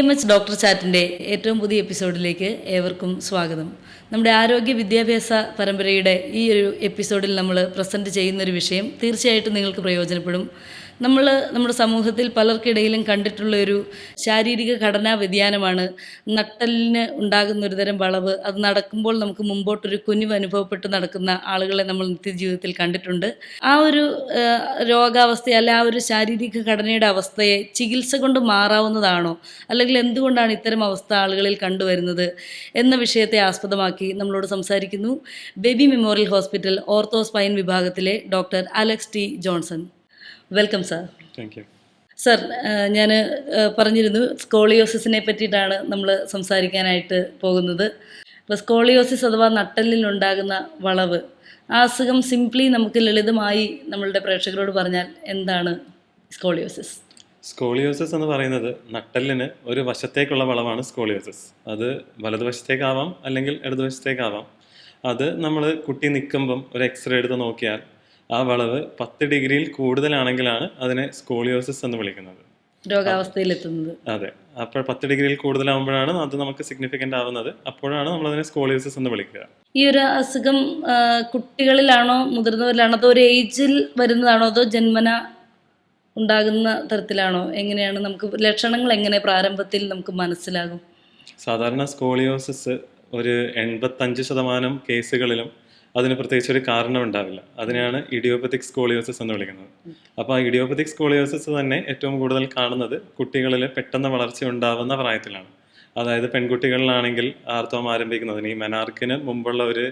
M H doctor ചാറ്റിന്റെ ഏറ്റവും പുതിയ എപ്പിസോഡിലേക്ക് ഏവർക്കും സ്വാഗതം. നമ്മുടെ ആരോഗ്യ വിദ്യാഭ്യാസ പരമ്പരയുടെ ഈ ഒരു എപ്പിസോഡിൽ നമ്മൾ പ്രസന്റ് ചെയ്യുന്നൊരു വിഷയം തീർച്ചയായിട്ടും നിങ്ങൾക്ക് പ്രയോജനപ്പെടും. നമ്മൾ നമ്മുടെ സമൂഹത്തിൽ പലർക്കിടയിലും കണ്ടിട്ടുള്ള ഒരു ശാരീരിക ഘടനാ വ്യതിയാനമാണ്. നട്ടലിന് ഉണ്ടാകുന്ന ഒരു തരം വളവ് അത് നടക്കുമ്പോൾ നമുക്ക് മുമ്പോട്ടൊരു കുനിവ് അനുഭവപ്പെട്ട് നടക്കുന്ന ആളുകളെ നമ്മൾ നിത്യജീവിതത്തിൽ കണ്ടിട്ടുണ്ട്. ആ ഒരു രോഗാവസ്ഥ അല്ല ആ ഒരു ശാരീരിക ഘടനയുടെ അവസ്ഥയെ ചികിത്സ കൊണ്ട് മാറാവുന്നതാണോ? അല്ലെങ്കിൽ എന്തുകൊണ്ടാണ് ഇത്തരം അവസ്ഥ ആളുകളിൽ കണ്ടുവരുന്നത് എന്ന വിഷയത്തെ ആസ്പദമാക്കി നമ്മളോട് സംസാരിക്കുന്നു. Baby memorial hospital ortho spine വിഭാഗത്തിലെ doctor Alex T Johnson. Welcome sir thank you sir ഞാൻ പറഞ്ഞിരുന്നു സ്കോളിയോസിസിനെ പറ്റിയിട്ടാണ് നമ്മൾ സംസാരിക്കാനായിട്ട് പോകുന്നത്. അപ്പോൾ സ്കോളിയോസിസ് അഥവാ നട്ടലിനുണ്ടാകുന്ന വളവ് ആ അസുഖം സിംപ്ലി നമുക്ക് ലളിതമായി നമ്മളുടെ പ്രേക്ഷകരോട് പറഞ്ഞാൽ എന്താണ് സ്കോളിയോസിസ്? സ്കോളിയോസിസ് എന്ന് പറയുന്നത് നട്ടലിന് ഒരു വശത്തേക്കുള്ള വളവാണ് സ്കോളിയോസിസ്. അത് വലതുവശത്തേക്കാവാം അല്ലെങ്കിൽ ഇടതുവശത്തേക്കാവാം. അത് നമ്മൾ കുട്ടി നിൽക്കുമ്പം ഒരു എക്സ്റേ എടുത്ത് നോക്കിയാൽ ആ വളവ് പത്ത് ഡിഗ്രിയിൽ കൂടുതലാണെങ്കിലാണ് അതിനെ സ്കോളിയോസിസ് എന്ന് വിളിക്കുന്നത്. രോഗാവസ്ഥയിലെത്തുന്നത്. അതെ. അപ്പോൾ പത്ത് ഡിഗ്രിയിൽ കൂടുതലാവുമ്പോഴാണ് അത് നമുക്ക് സിഗ്നിഫിക്കന്റ് ആവുന്നത്. അപ്പോഴാണ് നമ്മൾ അതിനെ സ്കോളിയോസിസ് എന്ന് വിളിക്കുക. ഈ ഒരു അസുഖം കുട്ടികളിലാണോ മുതിർന്നവരിലാണോ അതോ ഒരു ഏജിൽ വരുന്നതാണോ അതോ ജന്മന ഉണ്ടാകുന്ന തരത്തിലാണോ? എങ്ങനെയാണ് നമുക്ക് ലക്ഷണങ്ങൾ എങ്ങനെ പ്രാരംഭത്തിൽ നമുക്ക് മനസ്സിലാകും? സാധാരണ സ്കോളിയോസിസ് ഒരു എൺപത്തഞ്ച് ശതമാനം കേസുകളിലും അതിന് പ്രത്യേകിച്ച് ഒരു കാരണം ഉണ്ടാവില്ല. അതിനെയാണ് ഇഡിയോപ്പത്തിക് സ്കോളിയോസിസ് എന്ന് വിളിക്കുന്നത്. അപ്പോൾ ആ ഇഡിയോപ്പത്തിക് സ്കോളിയോസിസ് തന്നെ ഏറ്റവും കൂടുതൽ കാണുന്നത് കുട്ടികളിൽ പെട്ടെന്ന് വളർച്ച ഉണ്ടാവുന്ന പ്രായത്തിലാണ്. അതായത് പെൺകുട്ടികളിലാണെങ്കിൽ ആർത്തവം ആരംഭിക്കുന്നതിന് ഈ മെനാർക്കിന് മുമ്പുള്ള ഒരു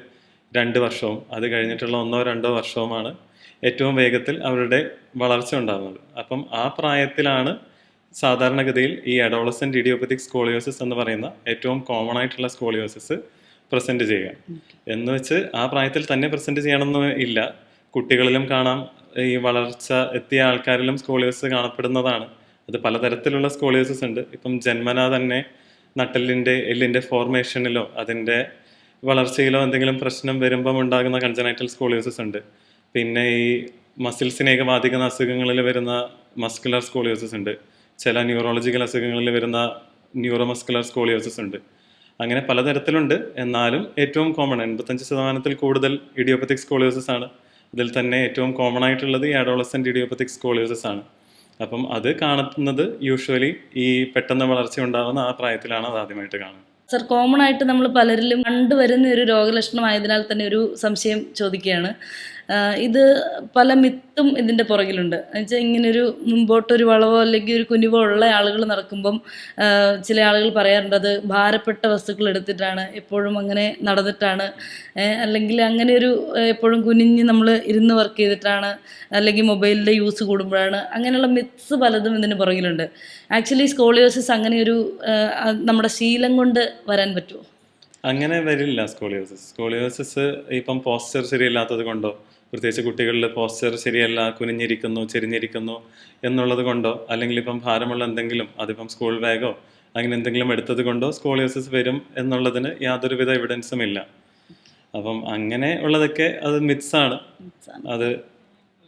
രണ്ട് വർഷവും അത് കഴിഞ്ഞിട്ടുള്ള ഒന്നോ രണ്ടോ വർഷവുമാണ് ഏറ്റവും വേഗത്തിൽ അവരുടെ വളർച്ച ഉണ്ടാകുന്നത് അപ്പം ആ പ്രായത്തിലാണ് സാധാരണഗതിയിൽ ഈ അഡോളസെന്റ് ഇഡിയോപ്പത്തിക് സ്കോളിയോസിസ് എന്ന് പറയുന്ന ഏറ്റവും കോമൺ ആയിട്ടുള്ള സ്കോളിയോസിസ് പ്രസന്റ് ചെയ്യുക. എന്ന് വെച്ച് ആ പ്രായത്തിൽ തന്നെ പ്രസന്റ് ചെയ്യണമെന്ന് ഇല്ല. കുട്ടികളിലും കാണാം. ഈ വളർച്ച എത്തിയ ആൾക്കാരിലും സ്കോളിയേഴ്സ് കാണപ്പെടുന്നതാണ്. അത് പലതരത്തിലുള്ള സ്കോളിയേഴ്സസ് ഉണ്ട്. ഇപ്പം ജന്മന തന്നെ നട്ടലിന്റെ എല്ലിന്റെ ഫോർമേഷനിലോ അതിന്റെ വളർച്ചയിലോ എന്തെങ്കിലും പ്രശ്നം വരുമ്പം ഉണ്ടാകുന്ന കൺജനൈറ്റൽ സ്കോളിയോസിസ് ഉണ്ട്. പിന്നെ ഈ മസിൽസിനെയൊക്കെ ബാധിക്കുന്ന അസുഖങ്ങളിൽ വരുന്ന മസ്കുലർ സ്കോളിയോസിസ് ഉണ്ട്. ചില ന്യൂറോളജിക്കൽ അസുഖങ്ങളിൽ വരുന്ന ന്യൂറോമസ്കുലർ സ്കോളിയോസസ് ഉണ്ട്. അങ്ങനെ പലതരത്തിലുണ്ട്. എന്നാലും ഏറ്റവും കോമൺ എൺപത്തഞ്ച് ശതമാനത്തിൽ കൂടുതൽ ഇഡിയോപ്പത്തിക് സ്കോളിയോസിസ് ആണ്. ഇതിൽ തന്നെ ഏറ്റവും കോമൺ ആയിട്ടുള്ളത് ഈ അഡോളസെന്റ് ഇഡിയോപ്പത്തിക് സ്കോളിയോസിസ് ആണ്. അപ്പം അത് കാണുന്നത് യൂഷ്വലി ഈ പെട്ടെന്ന് വളർച്ച ഉണ്ടാകുന്ന ആ പ്രായത്തിലാണ് അത് ആദ്യമായിട്ട് കാണുന്നത്. സർ കോമൺ ആയിട്ട് നമ്മൾ പലരിലും കണ്ടുവരുന്ന ഒരു രോഗലക്ഷണമായതിനാൽ തന്നെ ഒരു സംശയം ചോദിക്കുകയാണ്. ഇത് പല മിത്തും ഇതിന്റെ പുറകിലുണ്ട്. എന്നുവെച്ചാൽ ഇങ്ങനൊരു മുമ്പോട്ടൊരു വളവോ അല്ലെങ്കിൽ ഒരു കുനിവോ ഉള്ള ആളുകൾ നടക്കുമ്പം ചില ആളുകൾ പറയാറുണ്ട് അത് ഭാരപ്പെട്ട വസ്തുക്കൾ എടുത്തിട്ടാണ് എപ്പോഴും അങ്ങനെ നടന്നിട്ടാണ്. അല്ലെങ്കിൽ അങ്ങനെ ഒരു എപ്പോഴും കുനിഞ്ഞ് നമ്മൾ ഇരുന്ന് വർക്ക് ചെയ്തിട്ടാണ് അല്ലെങ്കിൽ മൊബൈലിന്റെ യൂസ് കൂടുമ്പോഴാണ്. അങ്ങനെയുള്ള മിത്സ് പലതും ഇതിന് പുറകിലുണ്ട്. ആക്ച്വലി സ്കോളിയോസിസ് അങ്ങനെ ഒരു നമ്മുടെ ശീലം കൊണ്ട് വരാൻ പറ്റുമോ? അങ്ങനെ വരില്ല സ്കോളിയോസിസ്. സ്കോളിയോസിസ് ഇപ്പം പോസ്ചർ ശരിയല്ലാത്തത് കൊണ്ടോ? പ്രത്യേകിച്ച് കുട്ടികളിൽ പോസ്ചർ ശരിയല്ല കുനിഞ്ഞിരിക്കുന്നു ചെരിഞ്ഞിരിക്കുന്നു എന്നുള്ളത് കൊണ്ടോ? അല്ലെങ്കിൽ ഇപ്പം ഭാരമുള്ള എന്തെങ്കിലും അതിപ്പം സ്കൂൾ ബാഗോ അങ്ങനെ എന്തെങ്കിലും എടുത്തത് കൊണ്ടോ സ്കോളിയോസിസ് വരും എന്നുള്ളതിന് യാതൊരുവിധ എവിഡൻസും ഇല്ല. അപ്പം അങ്ങനെ ഉള്ളതൊക്കെ അത് മിത്സാണ് അത്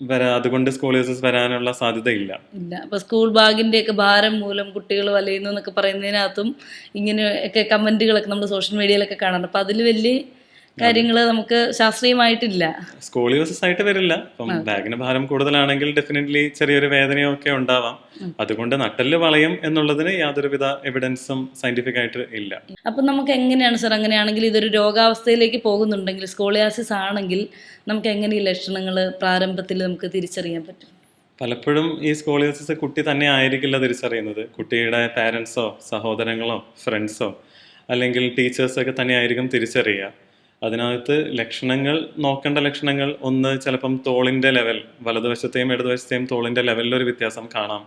വരാ അതുകൊണ്ട് സ്കോളിയോസിസ് വരാനുള്ള സാധ്യതയില്ല. ഇല്ല. അപ്പൊ സ്കൂൾ ബാഗിന്റെ ഒക്കെ ഭാരം മൂലം കുട്ടികൾ വലയുന്നു എന്നൊക്കെ പറയുന്നതിനകത്തും ഇങ്ങനെ ഒക്കെ കമന്റുകളൊക്കെ നമ്മൾ സോഷ്യൽ മീഡിയയിലൊക്കെ കാണാറുണ്ട്. അപ്പൊ അതിൽ വലിയ കാര്യങ്ങൾ നമുക്ക് ശാസ്ത്രീയമായിട്ടില്ല. സ്കോളിയോസിസ് ആയിട്ട് വരില്ല. അപ്പം ബാഗിന് ഭാരം കൂടുതലാണെങ്കിൽ ഡെഫിനറ്റ്ലി ചെറിയൊരു വേദനയൊക്കെ ഉണ്ടാവാം. അതുകൊണ്ട് നട്ടൽ വളയും എന്നുള്ളതിന് യാതൊരുവിധ എവിഡൻസും സയന്റിഫിക് ആയിട്ട് ഇല്ല. അപ്പൊ നമുക്ക് എങ്ങനെയാണ് സാർ അങ്ങനെയാണെങ്കിൽ ഇതൊരു രോഗാവസ്ഥയിലേക്ക് പോകുന്നുണ്ടെങ്കിൽ സ്കോളിയാസിസ് ആണെങ്കിൽ നമുക്ക് എങ്ങനെ ഈ ലക്ഷണങ്ങൾ പ്രാരംഭത്തിൽ നമുക്ക് തിരിച്ചറിയാൻ പറ്റും? പലപ്പോഴും ഈ സ്കോളിയോസിസ് കുട്ടി തന്നെ ആയിരിക്കില്ല തിരിച്ചറിയുന്നത്. കുട്ടിയുടെ പാരൻസോ സഹോദരങ്ങളോ ഫ്രണ്ട്സോ അല്ലെങ്കിൽ ടീച്ചേഴ്സൊക്കെ തന്നെ ആയിരിക്കും തിരിച്ചറിയുക. അതിനകത്ത് ലക്ഷണങ്ങൾ നോക്കേണ്ട ലക്ഷണങ്ങൾ. ഒന്ന് ചിലപ്പം തോളിന്റെ ലെവൽ. വലതുവശത്തെയും ഇടതുവശത്തെയും തോളിന്റെ ലെവലിൽ ഒരു വ്യത്യാസം കാണാം.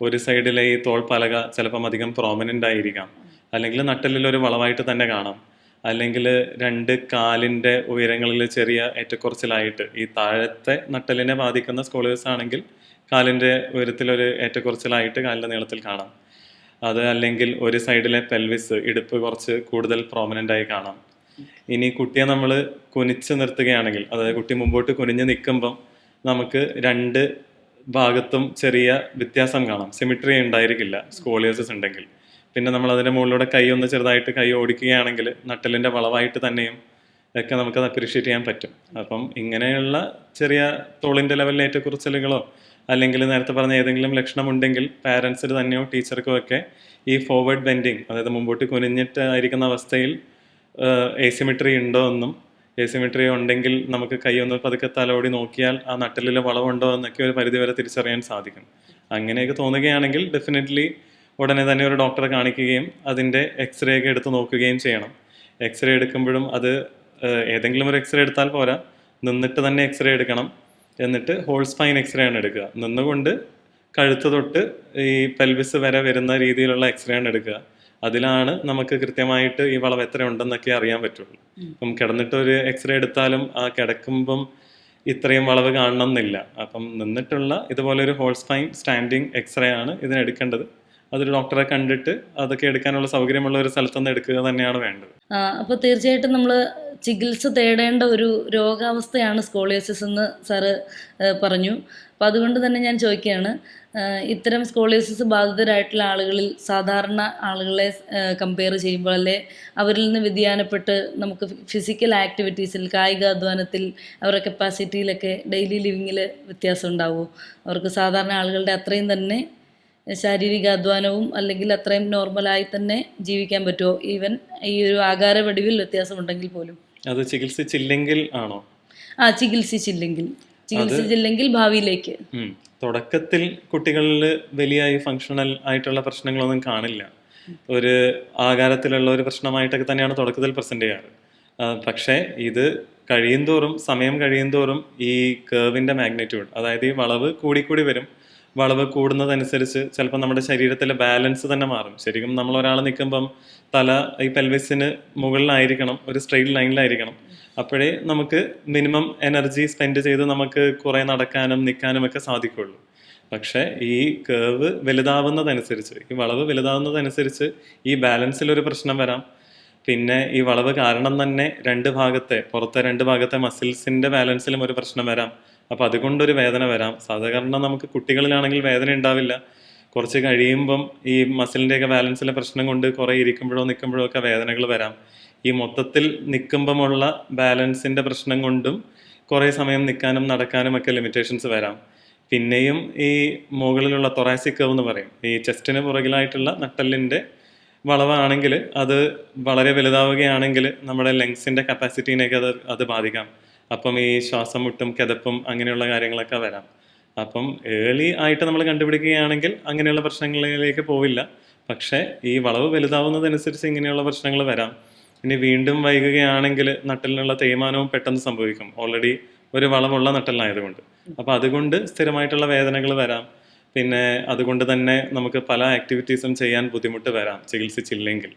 ഒരു സൈഡിലെ ഈ തോൾ പലക ചിലപ്പം അധികം പ്രോമിനന്റ് ആയിരിക്കാം. അല്ലെങ്കിൽ നട്ടലിൽ ഒരു വളവായിട്ട് തന്നെ കാണാം. അല്ലെങ്കിൽ രണ്ട് കാലിന്റെ ഉയരങ്ങളിൽ ചെറിയ ഏറ്റക്കുറച്ചിലായിട്ട്. ഈ താഴത്തെ നട്ടലിനെ ബാധിക്കുന്ന സ്കോളേഴ്സ് ആണെങ്കിൽ കാലിന്റെ ഉയരത്തിലൊരു ഏറ്റക്കുറച്ചിലായിട്ട് കാലിന്റെ നീളത്തിൽ കാണാം. അത് അല്ലെങ്കിൽ ഒരു സൈഡിലെ പെൽവിസ് ഇടുപ്പ് കുറച്ച് കൂടുതൽ പ്രോമിനന്റ് ആയി കാണാം. ഇനി കുട്ടിയെ നമ്മൾ കുനിച്ച് നിർത്തുകയാണെങ്കിൽ അതായത് കുട്ടി മുമ്പോട്ട് കുനിഞ്ഞ് നിൽക്കുമ്പം നമുക്ക് രണ്ട് ഭാഗത്തും ചെറിയ വ്യത്യാസം കാണാം. സിമിട്രി ഉണ്ടായിരിക്കില്ല സ്കോളിയോസിസ് ഉണ്ടെങ്കിൽ. പിന്നെ നമ്മൾ അതിന്റെ മുകളിലൂടെ കൈ ഒന്ന് ചെറുതായിട്ട് കൈ ഓടിക്കുകയാണെങ്കിൽ നട്ടലിന്റെ വളവായിട്ട് തന്നെയും ഒക്കെ നമുക്കത് അപ്രീഷിയേറ്റ് ചെയ്യാൻ പറ്റും. അപ്പം ഇങ്ങനെയുള്ള ചെറിയ തോളിന്റെ ലെവലിൽ ഏറ്റക്കുറച്ചിലുകളോ അല്ലെങ്കിൽ നേരത്തെ പറഞ്ഞ ഏതെങ്കിലും ലക്ഷണം ഉണ്ടെങ്കിൽ പാരൻസിന് തന്നെയോ ടീച്ചർക്കോ ഒക്കെ ഈ ഫോർവേഡ് ബെൻഡിങ് അതായത് മുമ്പോട്ട് കുനിഞ്ഞിട്ട് ആയിരിക്കുന്ന അവസ്ഥയിൽ ഏസിമെട്രി ഉണ്ടോ എന്നും എസിമെട്രി ഉണ്ടെങ്കിൽ നമുക്ക് കൈ ഒന്ന് പതുക്കെ തലോടി നോക്കിയാൽ ആ നട്ടലിലെ വളവുണ്ടോ എന്നൊക്കെ ഒരു പരിധിവരെ തിരിച്ചറിയാൻ സാധിക്കും. അങ്ങനെയൊക്കെ തോന്നുകയാണെങ്കിൽ ഡെഫിനറ്റ്ലി ഉടനെ തന്നെ ഒരു ഡോക്ടറെ കാണിക്കുകയും അതിന്റെ എക്സ്റേ ഒക്കെ എടുത്ത് നോക്കുകയും ചെയ്യണം. എക്സ്റേ എടുക്കുമ്പോഴും അത് ഏതെങ്കിലും ഒരു എക്സ്റേ എടുത്താൽ പോരാ. നിന്നിട്ട് തന്നെ എക്സ്റേ എടുക്കണം. എന്നിട്ട് ഹോൾ സ്പൈൻ എക്സ്റേ ആണ് എടുക്കുക. നിന്നുകൊണ്ട് കഴുത്ത് തൊട്ട് ഈ പെൽവിസ് വരെ വരുന്ന രീതിയിലുള്ള എക്സ്റേ ആണ് എടുക്കുക. അതിലാണ് നമുക്ക് കൃത്യമായിട്ട് ഈ വളവ് എത്ര ഉണ്ടെന്നൊക്കെ അറിയാൻ പറ്റുള്ളൂ. അപ്പം കിടന്നിട്ട് ഒരു എക്സ്റേ എടുത്താലും ആ കിടക്കുമ്പം ഇത്രയും വളവ് കാണണം എന്നില്ല അപ്പം നിന്നിട്ടുള്ള ഇതുപോലെ ഒരു ഹോൾ സ്പൈൻ സ്റ്റാൻഡിങ് എക്സ്റേ ആണ് ഇതിനെടുക്കേണ്ടത്. അതൊരു ഡോക്ടറെ കണ്ടിട്ട് അതൊക്കെ എടുക്കാനുള്ള സൗകര്യമുള്ള ഒരു സ്ഥലത്തുനിന്ന് എടുക്കുക തന്നെയാണ് വേണ്ടത്. അപ്പോൾ തീർച്ചയായിട്ടും നമ്മൾ ചികിത്സ തേടേണ്ട ഒരു രോഗാവസ്ഥയാണ് സ്കോളിയോസിസ് എന്ന് സാറ് പറഞ്ഞു. അപ്പോൾ അതുകൊണ്ട് തന്നെ ഞാൻ ചോദിക്കുകയാണ്. ഇത്തരം സ്കോളിയോസിസ് ബാധിതരായിട്ടുള്ള ആളുകളിൽ സാധാരണ ആളുകളെ കമ്പയർ ചെയ്യുമ്പോൾ അല്ലെ അവരിൽ നിന്ന് വ്യതിയാനപ്പെട്ട് നമുക്ക് ഫിസിക്കൽ ആക്ടിവിറ്റീസിൽ കായിക അധ്വാനത്തിൽ അവരുടെ കപ്പാസിറ്റിയിലൊക്കെ ഡെയിലി ലിവിങ്ങിൽ വ്യത്യാസം ഉണ്ടാവുമോ അവർക്ക് സാധാരണ ആളുകളുടെ അത്രയും തന്നെ ശാരീരിക അധ്വാനവും അല്ലെങ്കിൽ അത്രയും നോർമലായി തന്നെ ജീവിക്കാൻ പറ്റുമോ ഈവൻ ഈ ഒരു ആകാര വടിവിൽ വ്യത്യാസമുണ്ടെങ്കിൽ പോലും. അത് ചികിത്സിച്ചില്ലെങ്കിൽ ആണോ? ആ ചികിത്സിച്ചില്ലെങ്കിൽ. ചികിത്സിച്ചില്ലെങ്കിൽ ഭാവിയിലേക്ക്. തുടക്കത്തിൽ കുട്ടികളിൽ വലിയ ഈ ഫങ്ഷണൽ ആയിട്ടുള്ള പ്രശ്നങ്ങളൊന്നും കാണില്ല. ഒരു ആകാരത്തിലുള്ള ഒരു പ്രശ്നമായിട്ടൊക്കെ തന്നെയാണ് തുടക്കത്തിൽ പ്രസന്റ് ചെയ്യാറ്. പക്ഷേ ഇത് കഴിയുന്തോറും സമയം കഴിയുന്തോറും ഈ കേവിന്റെ മാഗ്നിറ്റ്യൂഡ് അതായത് ഈ വളവ് കൂടിക്കൂടി വരും. വളവ് കൂടുന്നതനുസരിച്ച് ചിലപ്പോൾ നമ്മുടെ ശരീരത്തിലെ ബാലൻസ് തന്നെ മാറും. ശരിക്കും നമ്മൾ ഒരാൾ നിൽക്കുമ്പം തല ഈ പെൽവിസിന് മുകളിലായിരിക്കണം ഒരു സ്ട്രെയിറ്റ് ലൈനിലായിരിക്കണം അപ്പോഴേ നമുക്ക് മിനിമം എനർജി സ്പെൻഡ് ചെയ്ത് നമുക്ക് കുറേ നടക്കാനും നിൽക്കാനും ഒക്കെ സാധിക്കുള്ളൂ. പക്ഷേ ഈ കേവ് വലുതാവുന്നതനുസരിച്ച് ഈ വളവ് വലുതാവുന്നതനുസരിച്ച് ഈ ബാലൻസിലൊരു പ്രശ്നം വരാം. പിന്നെ ഈ വളവ് കാരണം തന്നെ രണ്ട് ഭാഗത്തെ പുറത്തെ രണ്ട് ഭാഗത്തെ മസിൽസിന്റെ ബാലൻസിലും ഒരു പ്രശ്നം വരാം. അപ്പോൾ അതുകൊണ്ടൊരു വേദന വരാം. സാധാരണ നമുക്ക് കുട്ടികളിലാണെങ്കിൽ വേദന ഉണ്ടാവില്ല. കുറച്ച് കഴിയുമ്പം ഈ മസിലിന്റെയൊക്കെ ബാലൻസിലെ പ്രശ്നം കൊണ്ട് കുറേ ഇരിക്കുമ്പോഴോ നിൽക്കുമ്പോഴോ ഒക്കെ വേദനകൾ വരാം. ഈ മൊത്തത്തിൽ നിൽക്കുമ്പമുള്ള ബാലൻസിന്റെ പ്രശ്നം കൊണ്ടും കുറേ സമയം നിൽക്കാനും നടക്കാനും ഒക്കെ ലിമിറ്റേഷൻസ് വരാം. പിന്നെയും ഈ മുകളിലുള്ള തൊറാസിക് കവ് എന്ന് പറയും. ഈ ചെസ്റ്റിന് പുറകിലായിട്ടുള്ള നട്ടലിന്റെ വളവാണെങ്കിൽ അത് വളരെ വലുതാവുകയാണെങ്കിൽ നമ്മുടെ ലങ്സിന്റെ കപ്പാസിറ്റീനെയൊക്കെ അത് അത് ബാധിക്കാം. അപ്പം ഈ ശ്വാസം മുട്ടും കിതപ്പും അങ്ങനെയുള്ള കാര്യങ്ങളൊക്കെ വരാം. അപ്പം ഏർലി ആയിട്ട് നമ്മൾ കണ്ടുപിടിക്കുകയാണെങ്കിൽ അങ്ങനെയുള്ള പ്രശ്നങ്ങളിലേക്ക് പോവില്ല. പക്ഷേ ഈ വളവ് വലുതാവുന്നതനുസരിച്ച് ഇങ്ങനെയുള്ള പ്രശ്നങ്ങൾ വരാം. ഇനി വീണ്ടും വൈകുകയാണെങ്കിൽ നട്ടലിനുള്ള തേയ്മാനവും പെട്ടെന്ന് സംഭവിക്കും. ഓൾറെഡി ഒരു വളമുള്ള നട്ടലിനായതുകൊണ്ട്. അപ്പോൾ അതുകൊണ്ട് സ്ഥിരമായിട്ടുള്ള വേദനകൾ വരാം. പിന്നെ അതുകൊണ്ട് തന്നെ നമുക്ക് പല ആക്ടിവിറ്റീസും ചെയ്യാൻ ബുദ്ധിമുട്ട് വരാം ചികിത്സിച്ചില്ലെങ്കിൽ.